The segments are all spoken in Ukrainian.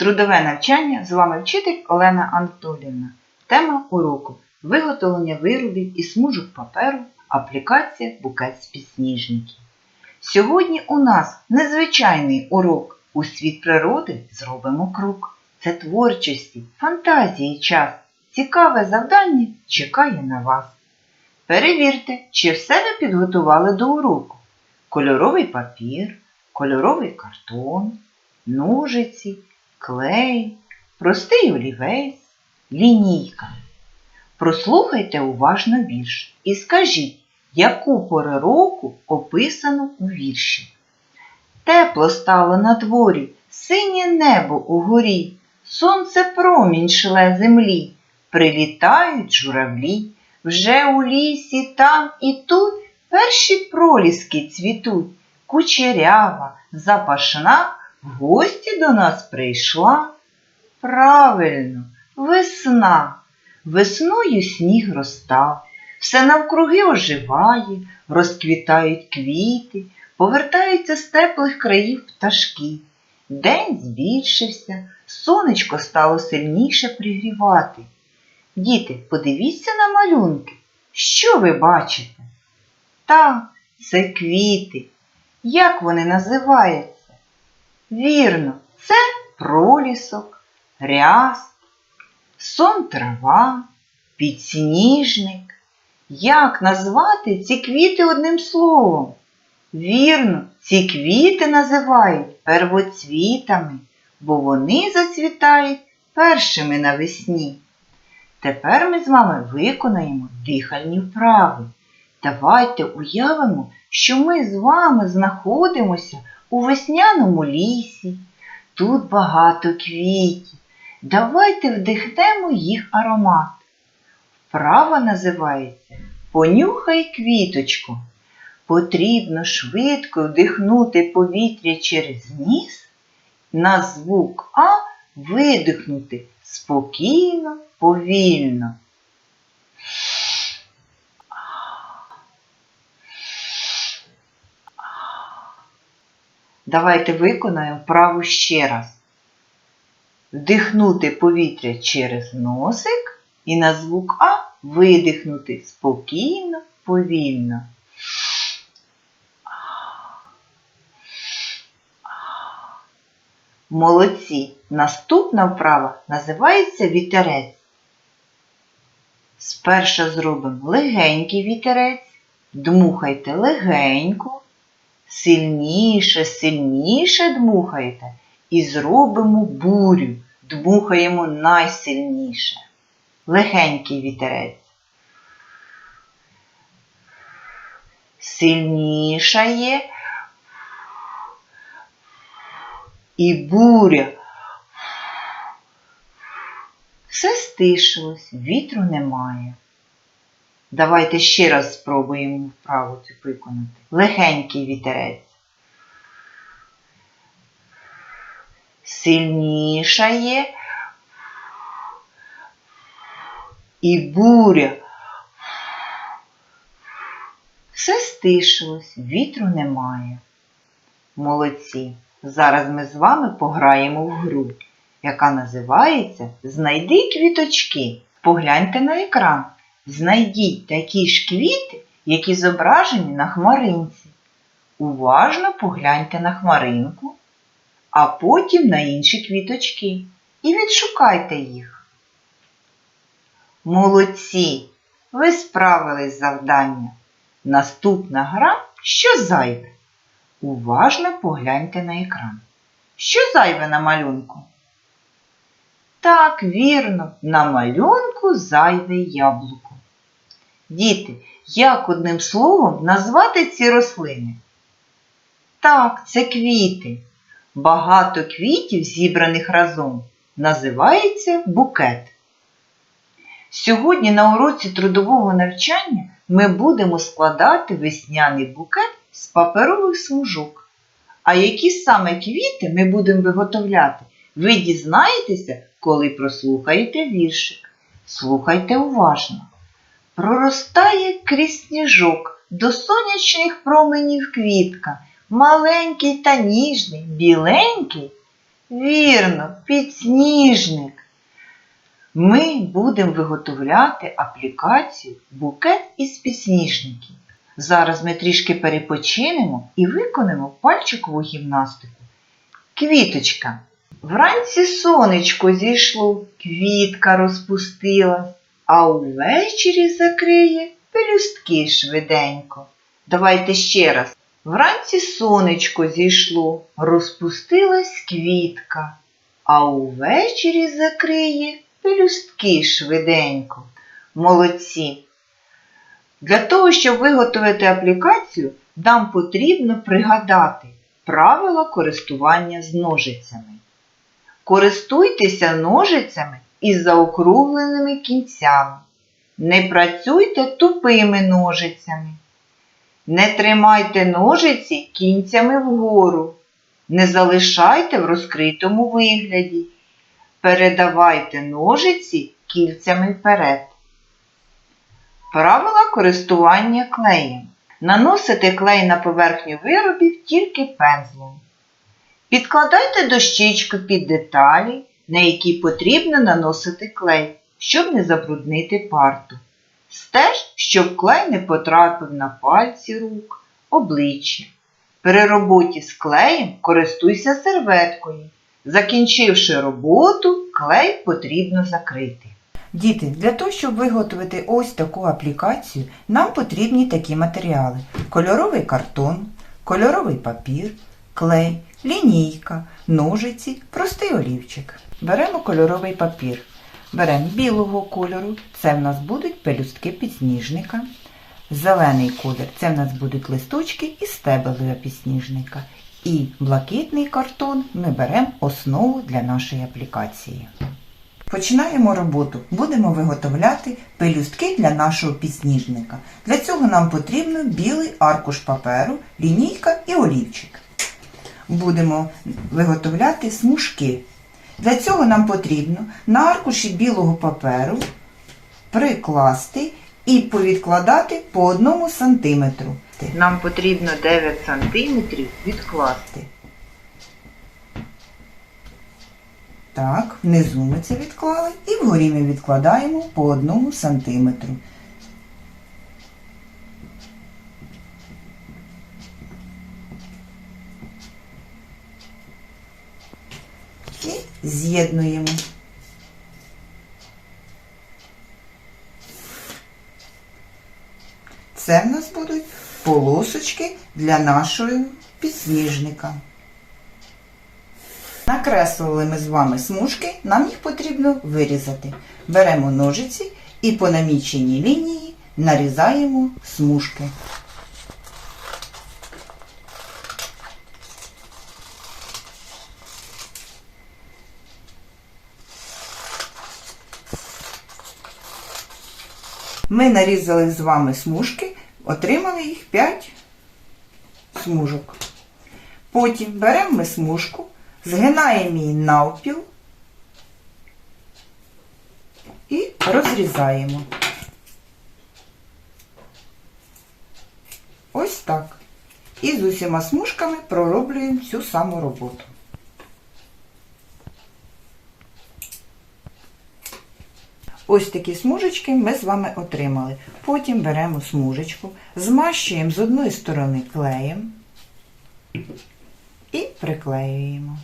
Трудове навчання з вами вчитель Олена Анатоліївна. Тема уроку виготовлення виробів із смужок паперу, аплікація букет з підсніжників. Сьогодні у нас незвичайний урок. У світ природи зробимо крок. Це творчості, фантазії час. Цікаве завдання чекає на вас. Перевірте, чи все ви підготували до уроку. Кольоровий папір, кольоровий картон, ножиці, клей, простий олівець, лінійка. Прослухайте уважно вірш і скажіть, яку пору року описано у вірші. Тепло стало на дворі, синє небо угорі, сонце промінь шле землі, прилітають журавлі, вже у лісі там і тут перші проліски цвітуть, кучерява, запашна в гості до нас прийшла. Правильно, весна. Весною сніг розтав, все навкруги оживає, розквітають квіти, повертаються з теплих країв пташки. День збільшився, сонечко стало сильніше пригрівати. Діти, подивіться на малюнки. Що ви бачите? Так, це квіти. Як вони називаються? Вірно, це пролісок, ряст, сон трава, підсніжник. Як назвати ці квіти одним словом? Вірно, ці квіти називають первоцвітами, бо вони зацвітають першими навесні. Тепер ми з вами виконаємо дихальні вправи. Давайте уявимо, що ми з вами знаходимося у весняному лісі. Тут багато квітів. Давайте вдихнемо їх аромат. Вправа називається Понюхай квіточку. Потрібно швидко вдихнути повітря через ніс, на звук А видихнути спокійно, повільно. Давайте виконаємо вправу ще раз. Вдихнути повітря через носик і на звук А видихнути спокійно, повільно. Молодці. Наступна вправа називається вітерець. Спершу зробимо легенький вітерець, дмухайте легенько, сильніше, сильніше дмухайте і зробимо бурю, дмухаємо найсильніше. Легенький вітерець. Сильнішає і буря. Все стишилось, вітру немає. Давайте ще раз спробуємо вправу цю виконати. Легенький вітерець. Сильнішає і буря. Все стишилось, вітру немає. Молодці. Зараз ми з вами пограємо в гру, яка називається Знайди квіточки. Погляньте на екран. Знайдіть такі ж квіти, які зображені на хмаринці. Уважно погляньте на хмаринку, а потім на інші квіточки і відшукайте їх. Молодці! Ви справились з завданням. Наступна гра що зайве? Уважно погляньте на екран. Що зайве на малюнку? Так, вірно, на малюнку зайве яблуко. Діти, як одним словом назвати ці рослини? Так, це квіти. Багато квітів, зібраних разом, називається букет. Сьогодні на уроці трудового навчання ми будемо складати весняний букет з паперових смужок. А які саме квіти ми будемо виготовляти, ви дізнаєтеся, коли прослухаєте віршик. Слухайте уважно. Проростає крізь сніжок до сонячних променів квітка, маленький та ніжний, біленький, Вірно, підсніжник. Ми будемо виготовляти аплікацію букет із підсніжників. Зараз ми трішки перепочинемо і виконаємо пальчикову гімнастику. Квіточка. Вранці сонечко зійшло, квітка розпустилась, а увечері закриє пелюстки швиденько. Давайте ще раз. Вранці сонечко зійшло, розпустилась квітка, а увечері закриє пелюстки швиденько. Молодці! Для того, щоб виготовити аплікацію, нам потрібно пригадати правила користування з ножицями. Користуйтеся ножицями із заокругленими кінцями. Не працюйте тупими ножицями. Не тримайте ножиці кінцями вгору. Не залишайте в розкритому вигляді. Передавайте ножиці кільцями вперед. Правила користування клеєм. Наносите клей на поверхню виробів тільки пензлом. Підкладайте дощечку під деталі, на які потрібно наносити клей, щоб не забруднити парту. Стеж, щоб клей не потрапив на пальці рук, обличчя. При роботі з клеєм користуйся серветкою. Закінчивши роботу, клей потрібно закрити. Діти, для того, щоб виготовити ось таку аплікацію, нам потрібні такі матеріали: кольоровий картон, кольоровий папір, клей, лінійка, ножиці, простий олівчик. Беремо кольоровий папір. Беремо білого кольору, це в нас будуть пелюстки підсніжника. Зелений колір це в нас будуть листочки і стебель підсніжника. І блакитний картон ми беремо основу для нашої аплікації. Починаємо роботу. Будемо виготовляти пелюстки для нашого підсніжника. Для цього нам потрібно білий аркуш паперу, лінійка і олівчик. Будемо виготовляти смужки. Для цього нам потрібно на аркуші білого паперу прикласти і повідкладати по одному сантиметру. Нам потрібно 9 см відкласти. Так, внизу ми це відклали і вгорі ми відкладаємо по одному сантиметру. З'єднуємо. Це в нас будуть полосочки для нашого підсніжника. Накреслили ми з вами смужки, нам їх потрібно вирізати. Беремо ножиці і по наміченій лінії нарізаємо смужки. Ми нарізали з вами смужки, отримали їх 5 смужок. Потім беремо ми смужку, згинаємо її навпіл і розрізаємо. Ось так. І з усіма смужками пророблюємо цю саму роботу. Ось такі смужечки ми з вами отримали. Потім беремо смужечку, змащуємо з одної сторони клеєм і приклеюємо.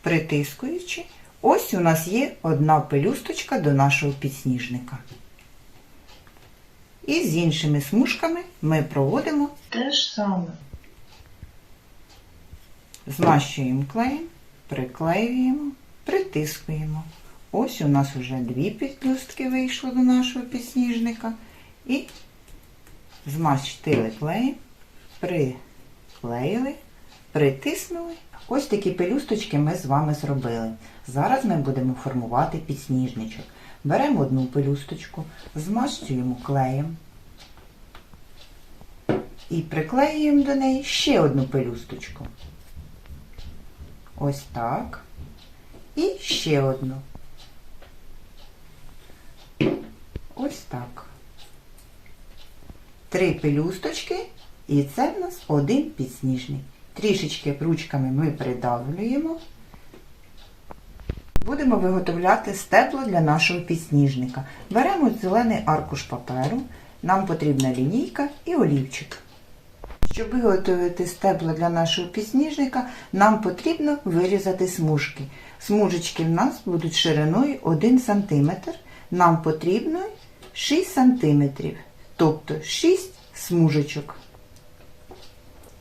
Притискуючи, ось у нас є одна пелюсточка до нашого підсніжника. І з іншими смужками ми проводимо, Те ж саме. змащуємо клеєм, приклеюємо, притискуємо. Ось у нас вже дві пелюстки вийшло до нашого підсніжника. І змащили клеєм, приклеїли, притиснули. Ось такі пелюсточки ми з вами зробили. Зараз ми будемо формувати підсніжничок. Беремо одну пелюсточку, змащуємо клеєм і приклеюємо до неї ще одну пелюсточку. Ось так. І ще одну. Ось так. Три пелюсточки, і це в нас один підсніжник. Трішечки ручками ми придавлюємо. Будемо виготовляти степло для нашого підсніжника. Беремо зелений аркуш паперу, нам потрібна лінійка і олівчик. Щоб виготовити степло для нашого підсніжника, нам потрібно вирізати смужки. Смужечки в нас будуть шириною 1 см. Нам потрібно 6 см, тобто 6 смужечок.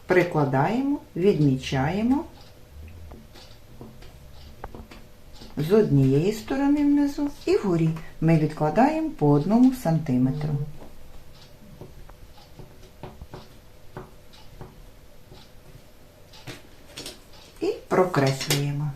Прикладаємо, відмічаємо з однієї сторони внизу і вгорі ми відкладаємо по 1 см. І прокреслюємо.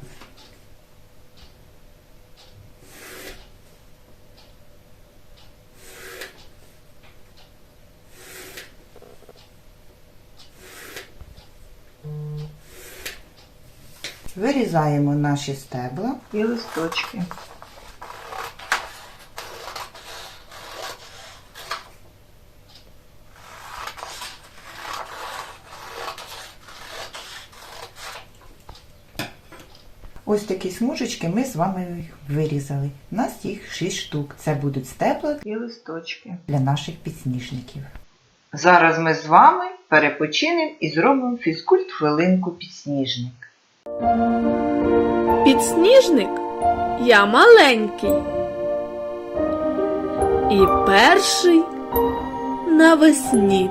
Вирізаємо наші стебла. І листочки. Ось такі смужечки ми з вами вирізали. У нас їх 6 штук. Це будуть стебла І листочки. для наших підсніжників. Зараз ми з вами перепочинемо і зробимо фізкульт хвилинку підсніжник. Підсніжник я маленький. І перший навесні.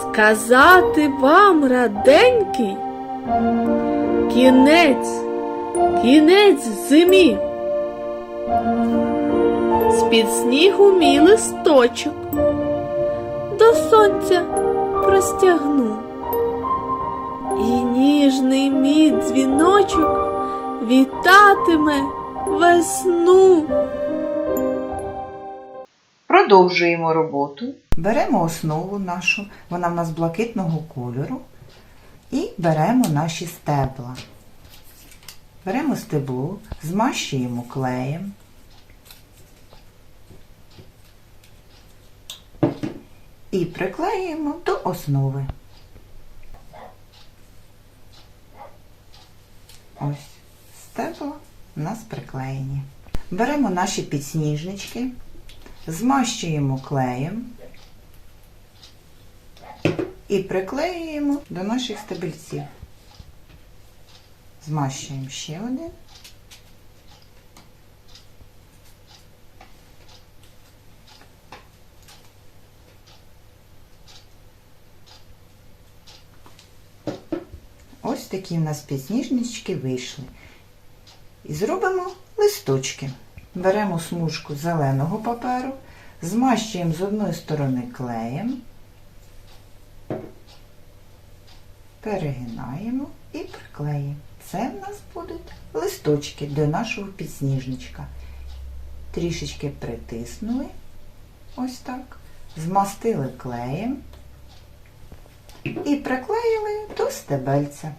Сказати вам раденький кінець, кінець зимі. З-під снігу мій листочок до сонця простягну. Дзвіночок вітатиме весну. Продовжуємо роботу. Беремо основу нашу, вона в нас блакитного кольору. І беремо наші стебла. Беремо стебло, змащуємо клеєм. І приклеюємо до основи. Ось стебла у нас приклеєні. Беремо наші підсніжнички, змащуємо клеєм і приклеюємо до наших стебельців. Змащуємо ще один. Ось такі в нас підсніжнички вийшли. І зробимо листочки. Беремо смужку зеленого паперу, змащуємо з одної сторони клеєм, перегинаємо і приклеїмо. Це в нас будуть листочки до нашого підсніжничка. Трішечки притиснули, ось так, змастили клеєм і приклеїли до стебельця.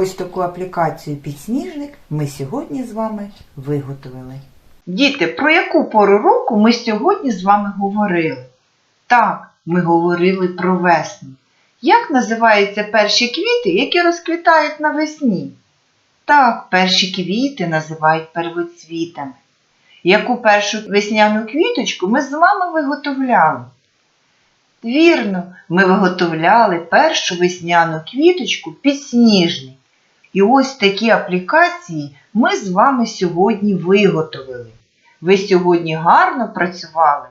Ось таку аплікацію підсніжник ми сьогодні з вами виготовили. Діти, про яку пору року ми сьогодні з вами говорили? Так, ми говорили про весну. Як називаються перші квіти, які розквітають навесні? Так, перші квіти називають первоцвітами. Яку першу весняну квіточку ми з вами виготовляли? Вірно, ми виготовляли першу весняну квіточку підсніжник. І ось такі аплікації ми з вами сьогодні виготовили. Ви сьогодні гарно працювали